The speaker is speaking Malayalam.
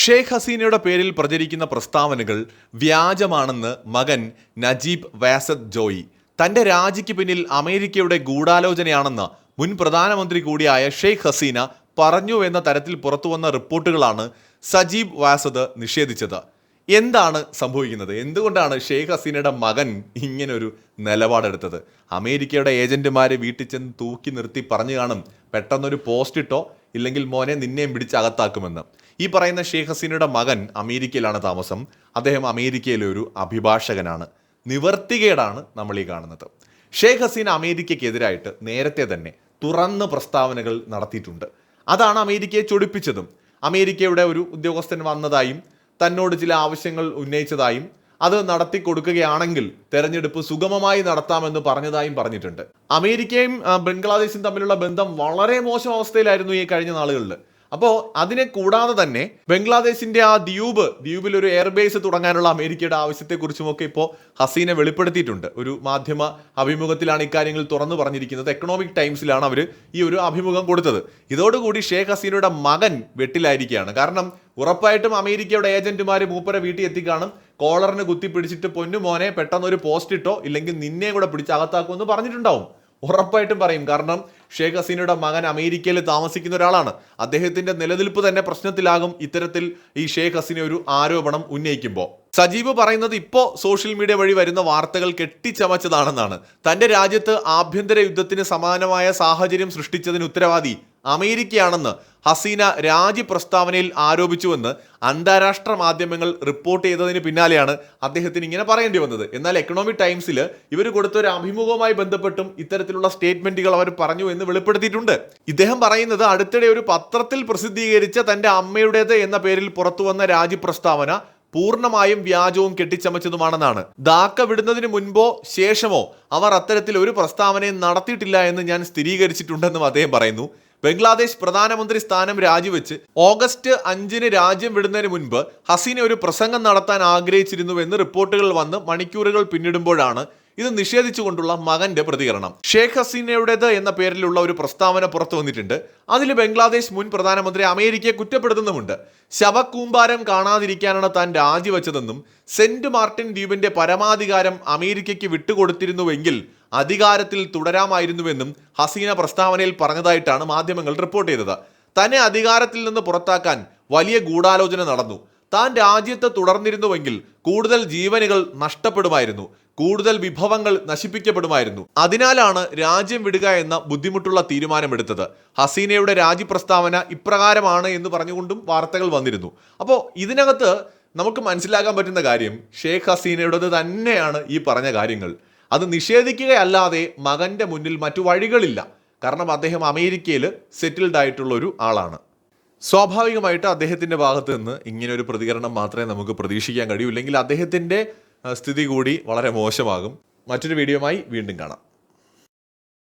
ഷെയ്ഖ് ഹസീനയുടെ പേരിൽ പ്രചരിക്കുന്ന പ്രസ്താവനകൾ വ്യാജമാണെന്ന് മകൻ നജീബ് വാസദ് ജോയി. തന്റെ രാജിക്ക് പിന്നിൽ അമേരിക്കയുടെ ഗൂഢാലോചനയാണെന്ന് മുൻ പ്രധാനമന്ത്രി കൂടിയായ ഷെയ്ഖ് ഹസീന പറഞ്ഞു എന്ന തരത്തിൽ പുറത്തുവന്ന റിപ്പോർട്ടുകളാണ് സജീബ് വാസദ് നിഷേധിച്ചത്. എന്താണ് സംഭവിക്കുന്നത്? എന്തുകൊണ്ടാണ് ഷെയ്ഖ് ഹസീനയുടെ മകൻ ഇങ്ങനൊരു നിലപാടെടുത്തത്? അമേരിക്കയുടെ ഏജന്റുമാരെ വീട്ടിൽ ചെന്ന് തൂക്കി നിർത്തി പറഞ്ഞു കാണും. പെട്ടെന്നൊരു പോസ്റ്റ് ഇട്ടോ ഇല്ലെങ്കിൽ മോനെ നിന്നെയും പിടിച്ച് അകത്താക്കുമെന്ന്. ഈ പറയുന്ന ഷെയ്ഖ് ഹസീനയുടെ മകൻ അമേരിക്കയിലാണ് താമസം. അദ്ദേഹം അമേരിക്കയിലെ ഒരു അഭിഭാഷകനാണ്. നിവർത്തികേടാണ് നമ്മൾ ഈ കാണുന്നത്. ഷെയ്ഖ് ഹസീന അമേരിക്കയ്ക്കെതിരായിട്ട് നേരത്തെ തന്നെ തുറന്ന് പ്രസ്താവനകൾ നടത്തിയിട്ടുണ്ട്. അതാണ് അമേരിക്കയെ ചൊടിപ്പിച്ചതും. അമേരിക്കയുടെ ഒരു ഉദ്യോഗസ്ഥൻ വന്നതായും തന്നോട് ചില ആവശ്യങ്ങൾ ഉന്നയിച്ചതായും അത് നടത്തി കൊടുക്കുകയാണെങ്കിൽ തെരഞ്ഞെടുപ്പ് സുഗമമായി നടത്താമെന്ന് പറഞ്ഞതായും പറഞ്ഞിട്ടുണ്ട്. അമേരിക്കയും ബംഗ്ലാദേശും തമ്മിലുള്ള ബന്ധം വളരെ മോശം അവസ്ഥയിലായിരുന്നു ഈ കഴിഞ്ഞ നാളുകളിൽ. അപ്പോൾ അതിനെ കൂടാതെ തന്നെ ബംഗ്ലാദേശിന്റെ ആ ദ്വീപ് ദ്വീപിൽ ഒരു എയർബേസ് തുടങ്ങാനുള്ള അമേരിക്കയുടെ ആവശ്യത്തെക്കുറിച്ചും ഒക്കെ ഇപ്പോൾ ഹസീന വെളിപ്പെടുത്തിയിട്ടുണ്ട്. ഒരു മാധ്യമ അഭിമുഖത്തിലാണ് ഇക്കാര്യങ്ങൾ തുറന്നു പറഞ്ഞിരിക്കുന്നത്. എക്കണോമിക് ടൈംസിലാണ് അവർ ഈ ഒരു അഭിമുഖം കൊടുത്തത്. ഇതോടുകൂടി ഷേഖ് ഹസീനയുടെ മകൻ വെട്ടിലായിരിക്കുകയാണ്. കാരണം ഉറപ്പായിട്ടും അമേരിക്കയുടെ ഏജന്റുമാർ മൂപ്പരെ വീട്ടിൽ എത്തിക്കാണും. കോളറിന് കുത്തിപ്പിടിച്ചിട്ട് പൊന്നു മോനെ പെട്ടെന്ന് ഒരു പോസ്റ്റ് ഇട്ടോ ഇല്ലെങ്കിൽ നിന്നെയും കൂടെ പിടിച്ച് അകത്താക്കുമെന്ന് പറഞ്ഞിട്ടുണ്ടാവും. ഉറപ്പായിട്ടും പറയും. കാരണം ഷേഖ് ഹസീനയുടെ മകൻ അമേരിക്കയിൽ താമസിക്കുന്ന ഒരാളാണ്. അദ്ദേഹത്തിന്റെ നിലനിൽപ്പ് തന്നെ പ്രശ്നത്തിലാകും ഇത്തരത്തിൽ ഈ ഷേഖ് ഹസീന ഒരു ആരോപണം ഉന്നയിക്കുമ്പോൾ. സജീവ് പറയുന്നത് ഇപ്പോൾ സോഷ്യൽ മീഡിയ വഴി വരുന്ന വാർത്തകൾ കെട്ടിച്ചമച്ചതാണെന്നാണ്. തന്റെ രാജ്യത്ത് ആഭ്യന്തര യുദ്ധത്തിന് സമാനമായ സാഹചര്യം സൃഷ്ടിച്ചതിന് ഉത്തരവാദി അമേരിക്കയാണെന്ന് ഹസീന രാജി പ്രസ്താവനയിൽ ആരോപിച്ചുവെന്ന് അന്താരാഷ്ട്ര മാധ്യമങ്ങൾ റിപ്പോർട്ട് ചെയ്തതിന് പിന്നാലെയാണ് അദ്ദേഹത്തിന് ഇങ്ങനെ പറയേണ്ടി വന്നത്. എന്നാൽ എക്കണോമിക് ടൈംസിൽ ഇവർ കൊടുത്ത ഒരു അഭിമുഖവുമായി ബന്ധപ്പെട്ടും ഇത്തരത്തിലുള്ള സ്റ്റേറ്റ്മെന്റുകൾ അവർ പറഞ്ഞു എന്ന് വെളിപ്പെടുത്തിയിട്ടുണ്ട്. ഇദ്ദേഹം പറയുന്നത് അടുത്തിടെ ഒരു പത്രത്തിൽ പ്രസിദ്ധീകരിച്ച തന്റെ അമ്മയുടേത് എന്ന പേരിൽ പുറത്തു വന്ന രാജി പ്രസ്താവന പൂർണമായും വ്യാജവും കെട്ടിച്ചമച്ചതുമാണെന്നാണ്. ദാക്ക വിടുന്നതിന് മുൻപോ ശേഷമോ അവർ അത്തരത്തിൽ ഒരു പ്രസ്താവനയും നടത്തിയിട്ടില്ല എന്ന് ഞാൻ സ്ഥിരീകരിച്ചിട്ടുണ്ടെന്നും അദ്ദേഹം പറയുന്നു. ബംഗ്ലാദേശ് പ്രധാനമന്ത്രി സ്ഥാനം രാജിവെച്ച് ഓഗസ്റ്റ് അഞ്ചിന് രാജ്യം വിടുന്നതിന് മുൻപ് ഹസീന ഒരു പ്രസംഗം നടത്താൻ ആഗ്രഹിച്ചിരുന്നുവെന്ന് റിപ്പോർട്ടുകൾ വന്ന് മണിക്കൂറുകൾ പിന്നിടുമ്പോഴാണ് ഇത് നിഷേധിച്ചുകൊണ്ടുള്ള മകന്റെ പ്രതികരണം. ഷേഖ് ഹസീനയുടേത് എന്ന പേരിലുള്ള ഒരു പ്രസ്താവന പുറത്തു വന്നിട്ടുണ്ട്. അതിൽ ബംഗ്ലാദേശ് മുൻ പ്രധാനമന്ത്രി അമേരിക്കയെ കുറ്റപ്പെടുത്തുന്നുമുണ്ട്. ശവക്കൂമ്പാരം കാണാതിരിക്കാനാണ് താൻ രാജിവെച്ചതെന്നും സെന്റ് മാർട്ടിൻ ദ്വീപിന്റെ പരമാധികാരം അമേരിക്കയ്ക്ക് വിട്ടുകൊടുത്തിരുന്നുവെങ്കിൽ അധികാരത്തിൽ തുടരാമായിരുന്നുവെന്നും ഹസീന പ്രസ്താവനയിൽ പറഞ്ഞതായിട്ടാണ് മാധ്യമങ്ങൾ റിപ്പോർട്ട് ചെയ്തത്. തന്നെ അധികാരത്തിൽ നിന്ന് പുറത്താക്കാൻ വലിയ ഗൂഢാലോചന നടന്നു. താൻ രാജ്യത്ത് തുടർന്നിരുന്നുവെങ്കിൽ കൂടുതൽ ജീവനുകൾ നഷ്ടപ്പെടുമായിരുന്നു. കൂടുതൽ വിഭവങ്ങൾ നശിപ്പിക്കപ്പെടുമായിരുന്നു. അതിനാലാണ് രാജ്യം വിടുക എന്ന ബുദ്ധിമുട്ടുള്ള തീരുമാനമെടുത്തത്. ഹസീനയുടെ രാജി പ്രസ്താവന ഇപ്രകാരമാണ് എന്ന് പറഞ്ഞുകൊണ്ടും വാർത്തകൾ വന്നിരുന്നു. അപ്പോൾ ഇതിനകത്ത് നമുക്ക് മനസ്സിലാക്കാൻ പറ്റുന്ന കാര്യം ഷേഖ് ഹസീനയുടേത് തന്നെയാണ് ഈ പറഞ്ഞ കാര്യങ്ങൾ. അത് നിഷേധിക്കുകയല്ലാതെ മകന്റെ മുന്നിൽ മറ്റു വഴികളില്ല. കാരണം അദ്ദേഹം അമേരിക്കയിൽ സെറ്റിൽഡ് ആയിട്ടുള്ള ഒരു ആളാണ്. സ്വാഭാവികമായിട്ട് അദ്ദേഹത്തിന്റെ ഭാഗത്ത് നിന്ന് ഇങ്ങനെ ഒരു പ്രതികരണം മാത്രമേ നമുക്ക് പ്രതീക്ഷിക്കാൻ കഴിയൂ. ഇല്ലെങ്കിൽ അദ്ദേഹത്തിന്റെ സ്ഥിതി കൂടി വളരെ മോശമാകും. മറ്റൊരു വീഡിയോയുമായി വീണ്ടും കാണാം.